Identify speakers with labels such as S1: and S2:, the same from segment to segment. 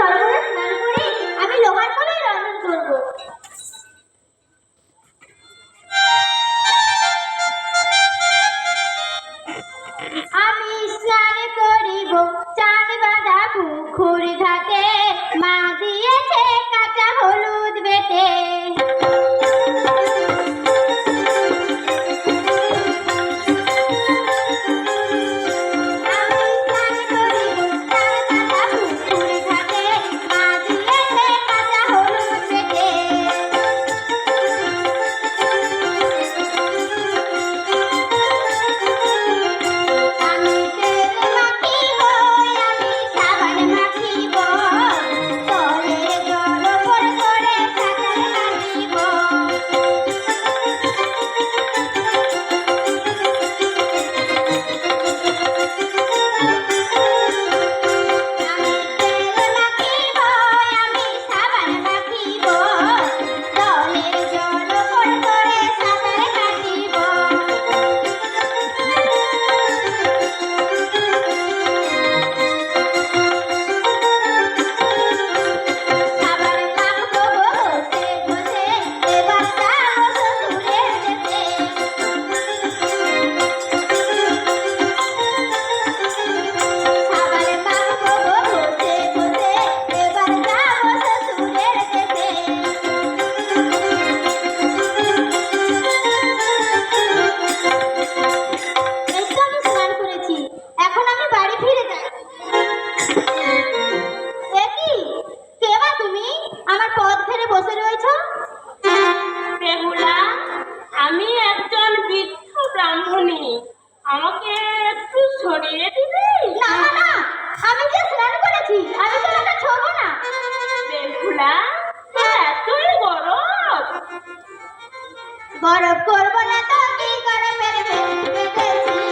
S1: tardes. বরফ করব না তো কি করে
S2: ফেলবে?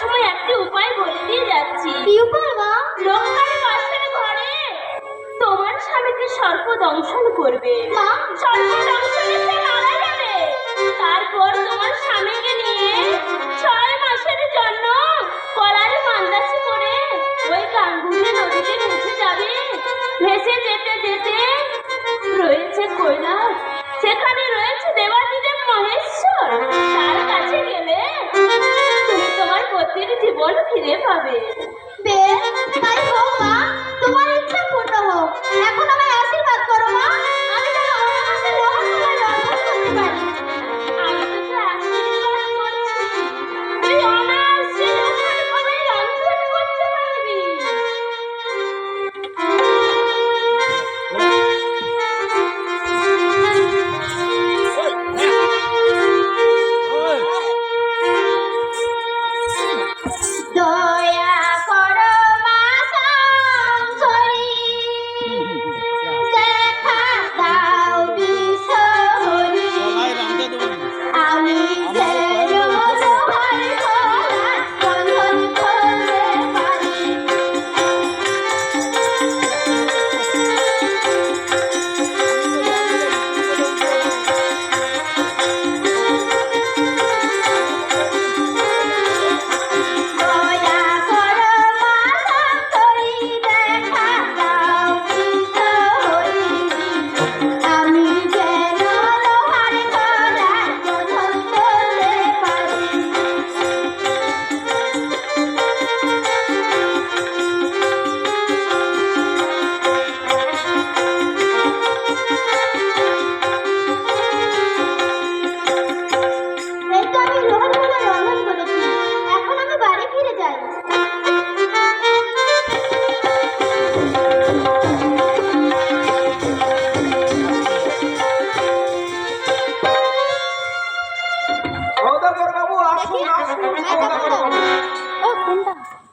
S2: সময় একটি উপায় বলে দিয়ে যাচ্ছি।
S1: কি উপায় মা?
S2: লোকটার বাসের ঘরে। তোমার স্বামীকে সর্প দংশন করবে।
S1: মা?
S2: সর্প দংশনে সে মারা যাবে। তারপর তোমার স্বামীকে নিয়ে ছয় মাসের জন্য কলার মান্দাসি করে ওই গাঙ্গুলি নদীতে ভেসে যাবে। ভেসে যেতে যেতে রয়েছে কৈলাস।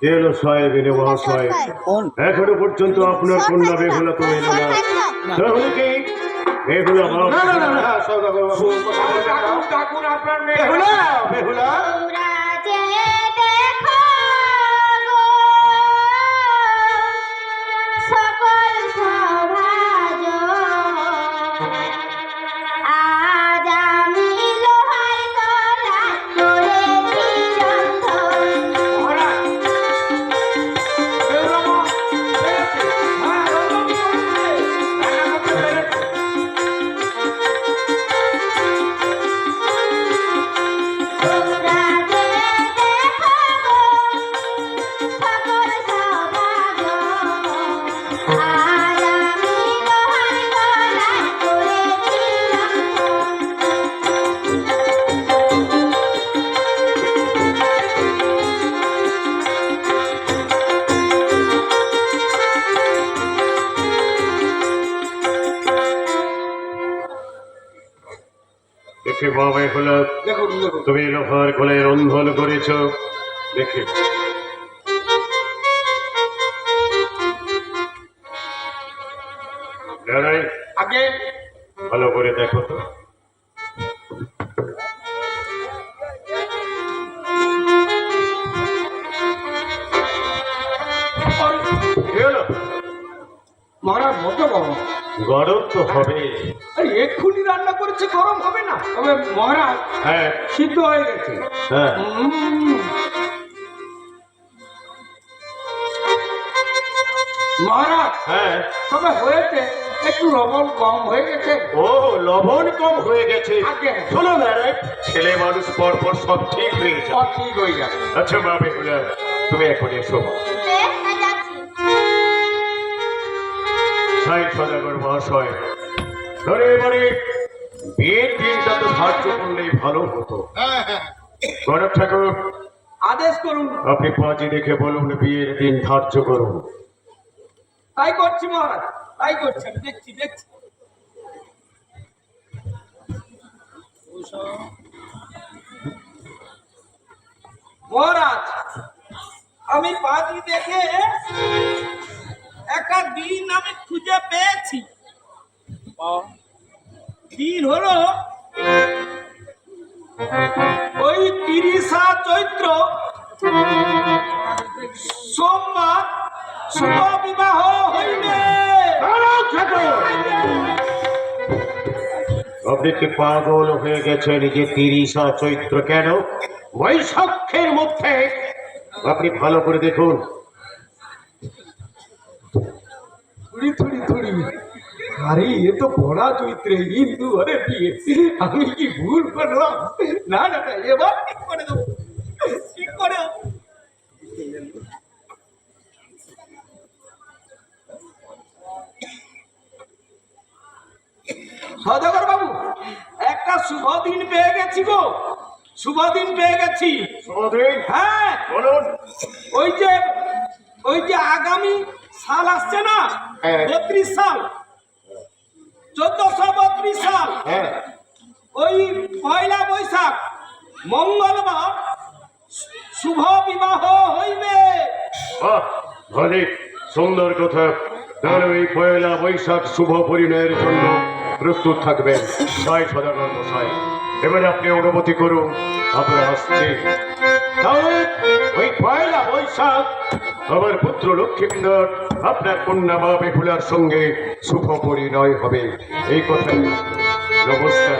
S3: এলো সাহেব এনে মহাশয় এখনও পর্যন্ত আপনার কন্যা বেহুলা তো এলো না। তাহলে কি? বেহুলা
S4: না না না না।
S1: দেখে
S4: মা
S3: বেহুলা
S4: দেখুন দেখুন।
S3: তুমি লোহার গলায় রন্ধন করেছ। দেখে।
S4: আগে
S3: ভালো করে দেখো তো। হলো?
S4: মহারাজ গরম
S3: তো হবে
S4: এক্ষুনি রান্না করেছে গরম হবে না। তবে মহারাজ
S3: হ্যাঁ।
S4: সিদ্ধ হয়ে গেছে।
S3: হ্যাঁ।
S4: মহারাজ
S3: হ্যাঁ।
S4: তবে হয়েছে একটু লবণ কম হয়ে গেছে।
S3: ও লবণ কম হয়ে গেছে।
S4: আগে।
S3: শোনো ম্যাডাম ছেলে মানুষ পর পর সব ঠিক হয়ে যায়
S4: সব ঠিক হয়ে যাবে।
S3: আচ্ছা বেহুলা তুমি এখন এসো
S1: যাচ্ছি।
S3: সাই সদাগর মহাশয় ধরে এবারে বিয়ের দিনটা তো ধার্য করলেই ভালো হতো। গণক ঠাকুর
S4: আদেশ করুন।
S3: আপনি পাঁচি দেখে বলুন বিয়ের দিন ধার্য করুন।
S4: তাই করছি মহারাজ তাই করছি আমি দেখছি দেখছি। মহারাজ আমি পাঁচি দেখে একটা দিন আমি খুঁজে পেয়েছি। দিন হলো ওই তিরিশা চৈত্র সোমবার শুভ বিবাহ হইবে
S3: পাগল হয়ে গেছেন যে তিরিশা চৈত্র কেন? বৈশাখের মধ্যে। আপনি ভালো করে দেখুন।
S4: আরে এ তো বড়া চৈত্রে। হিন্দু আরে বিয়ে। আমি কি ভুল করলাম? না না না এবার ঠিক করে দেবো। ঠিক করে। সদাগর বাবু একটা শুভ দিন পেয়ে গেছি গো। শুভ দিন পেয়ে গেছি। হ্যাঁ।
S3: বলুন।
S4: ওই যে ওই যে আগামী সাল আসছে না?
S3: হ্যাঁ।
S4: বত্রিশ সাল। চোদ্দশো বত্রিশ সাল ওই পয়লা বৈশাখ মঙ্গলবার শুভ বিবাহ হইবে।
S3: ভালো। সুন্দর কথা। তাহলে এই পয়লা বৈশাখ শুভ পরিণয়ের জন্য প্রস্তুত থাকবেন ছয় সদাগর মশাই এবারে আপনি অনুমতি করুন আমরা আসছি। তাহলে ওই বৈশাখ। আমার পুত্র লক্ষ্মীন্দর আপনার কন্যা মা বেহুলার সঙ্গে সুখ পরিণয় হবে। এই কথা নমস্কার।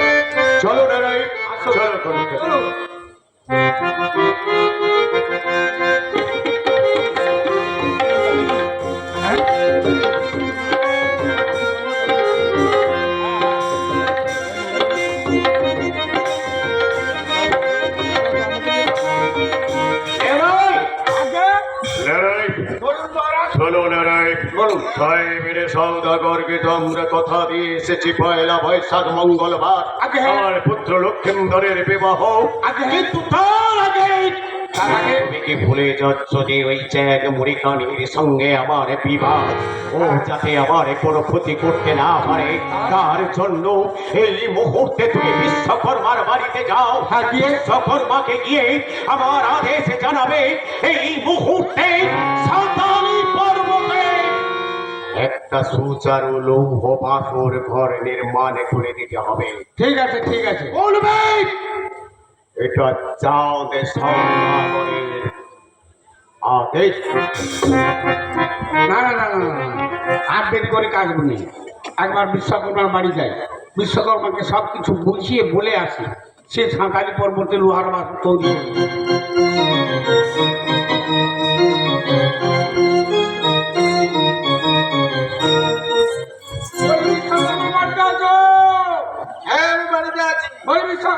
S3: চলো নারায়ণ, চলো
S4: বলুন।
S3: ছয় মিলে সৌদাগরকে তো আমরা কথা দিয়ে এসেছি পয়লা বৈশাখ মঙ্গলবার। আমার পুত্র লক্ষ্মীন্দরের বিবাহ কিন্তু তার আগে। তুমি কি ভুলে যাচ্ছ যে ওই চ্যাগ মুড়িখানির সঙ্গে আমার বিবাহ? ও যাতে আমার কোনো ক্ষতি করতে না পারে তার জন্য এই মুহূর্তে তুমি বিশ্বকর্মার বাড়িতে যাও।
S4: হ্যাঁ?
S3: বিশ্বকর্মাকে গিয়ে আমার আদেশ জানাবে এই মুহূর্তে সাঁতালি পর্বতে একটা সুচারু লৌহ পাথর ঘর নির্মাণ করে দিতে হবে।
S4: ঠিক আছে ঠিক আছে।
S3: বলবে? এটা চাঁদ সৌদাগরের আদেশ?
S5: না না না দেরি করে কাজ নেই একবার বিশ্বকর্মার বাড়ি যাই। বিশ্বকর্মাকে সব কিছু বুঝিয়ে বলে আসি। সে সাঁতালি পর্বতে লোহার বাস তৈরি
S4: হ্যাঁ